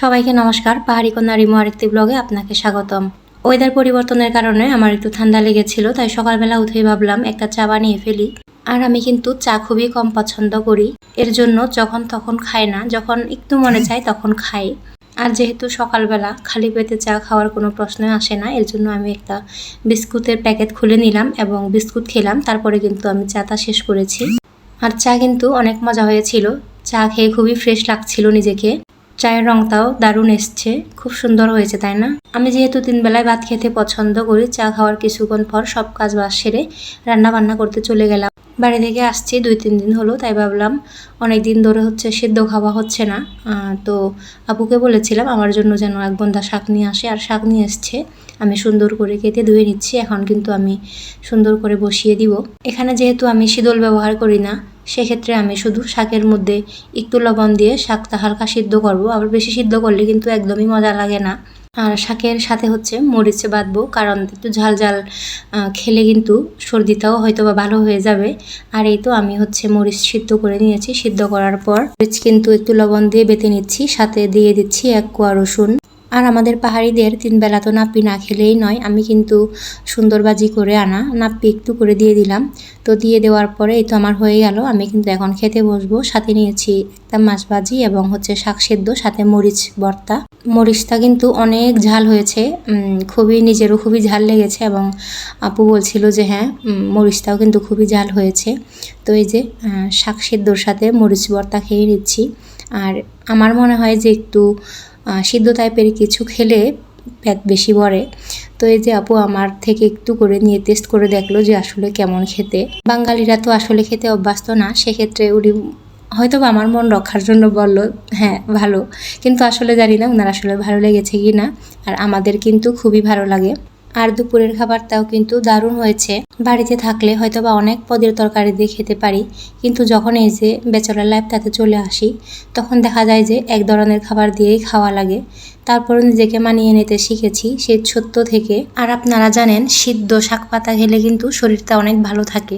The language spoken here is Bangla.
সবাইকে নমস্কার। পাহাড়ি কন্যা রিমো আরেকটি ব্লগে আপনাকে স্বাগতম। ওয়েদার পরিবর্তনের কারণে আমার একটু ঠান্ডা লেগেছিল, তাই সকালবেলা উঠেই ভাবলাম একটা চা বানিয়ে ফেলি। আর আমি কিন্তু চা খুবই কম পছন্দ করি। এর জন্য যখন তখন খাই না, যখন একটু মনে চায় তখন খাই। আর যেহেতু সকালবেলা খালি পেটে চা খাওয়ার কোনো প্রশ্নই আসে না, এর জন্য আমি একটা বিস্কুটের প্যাকেট খুলে নিলাম এবং বিস্কুট খেলাম, তারপরে কিন্তু আমি চাটা শেষ করেছি। আর চা কিন্তু অনেক মজা হয়েছিল। চা খেয়ে খুবই ফ্রেশ লাগছিল নিজেকে। চায়ের রংটাও দারুণ এসছে। খুব সুন্দর হয়েছে, তাই না? আমি যেহেতু তিন বেলায় ভাত খেতে পছন্দ করি, চা খাওয়ার কিছুক্ষণ পর সব কাজ বাজ সেরে রান্না বান্না করতে চলে গেলাম। বাড়ি থেকে আসছি দুই, তিন দিন হলো, তাই ভাবলাম অনেক দিন ধরে হচ্ছে সিদ্ধ খাওয়া হচ্ছে না। তো আপুকে বলেছিলাম আমার জন্য যেন এক বন্ধা শাক নিয়ে আসে, আর শাক নিয়ে এসছে। আমি সুন্দর করে কেটে ধুয়ে নিচ্ছি, এখন কিন্তু আমি সুন্দর করে বসিয়ে দিব। এখানে যেহেতু আমি শীতল ব্যবহার করি না সেক্ষেত্রে আমি শুধু শাকের মধ্যে একটু লবণ দিয়ে শাকটা হালকা সিদ্ধ করব। আবার বেশি সিদ্ধ করলে কিন্তু একদমই মজা লাগে না। আর শাকের সাথে হচ্ছে মরিচ বাঁধবো, কারণ একটু ঝাল ঝাল খেলে কিন্তু সর্দিটাও হয়তো বা ভালো হয়ে যাবে। আর এই তো আমি হচ্ছে মরিচ সিদ্ধ করে নিয়েছি। সিদ্ধ করার পর মরিচ কিন্তু একটু লবণ দিয়ে বেটে নিচ্ছি। সাথে দিয়ে দিচ্ছি এক কোয়া রসুন। আর আমাদের পাহাড়িদের তিন বেলা তো নাপ্পি না খেলেই নয়, আমি কিন্তু সুন্দরবাজি করে আনা, নাপ্পি একটু করে দিয়ে দিলাম। তো দিয়ে দেওয়ার পরে এই তো আমার হয়ে গেল, আমি কিন্তু এখন খেতে বসবো। সাথে নিয়েছি একটা মাছ ভাজি এবং হচ্ছে শাক সেদ্ধ, সাথে মরিচ ভর্তা। মরিচটা কিন্তু অনেক ঝাল হয়েছে খুবই নিজেরও খুবই ঝাল লেগেছে এবং আপু বলছিল যে হ্যাঁ মরিচটাও কিন্তু খুবই ঝাল হয়েছে। তো এই যে শাক সেদ্ধর সাথে মরিচ ভর্তা খেয়ে নিচ্ছি। আর আমার মনে হয় যে একটু সিদ্ধ টাইপের কিছু খেলে পেট বেশি ভরে তো এই যে আপু আমার থেকে একটু করে নিয়ে টেস্ট করে দেখল যে আসলে কেমন খেতে। বাঙালিরা তো আসলে খেতে অভ্যস্ত না, সেক্ষেত্রে উনি হয়তো বা আমার মন রক্ষার জন্য বলল হ্যাঁ ভালো। কিন্তু আসলে জানি না ওনার আসলে ভালো লেগেছে কি না আর আমাদের কিন্তু খুবই ভালো লাগে। আর দুপুরের খাবারটাও কিন্তু দারুণ হয়েছে। বাড়িতে থাকলে হয়তো বা অনেক পদের তরকারি দিয়ে খেতে পারি, কিন্তু যখন এই যে বেচলার লাইফটাতে চলে আসি, তখন দেখা যায় যে এক ধরনের খাবার দিয়েই খাওয়া লাগে। তারপরে নিজেকে মানিয়ে নিতে শিখেছি সেই ছোট্ট থেকে। আর আপনারা জানেন, সিদ্ধ শাক পাতা খেলে কিন্তু শরীরটা অনেক ভালো থাকে।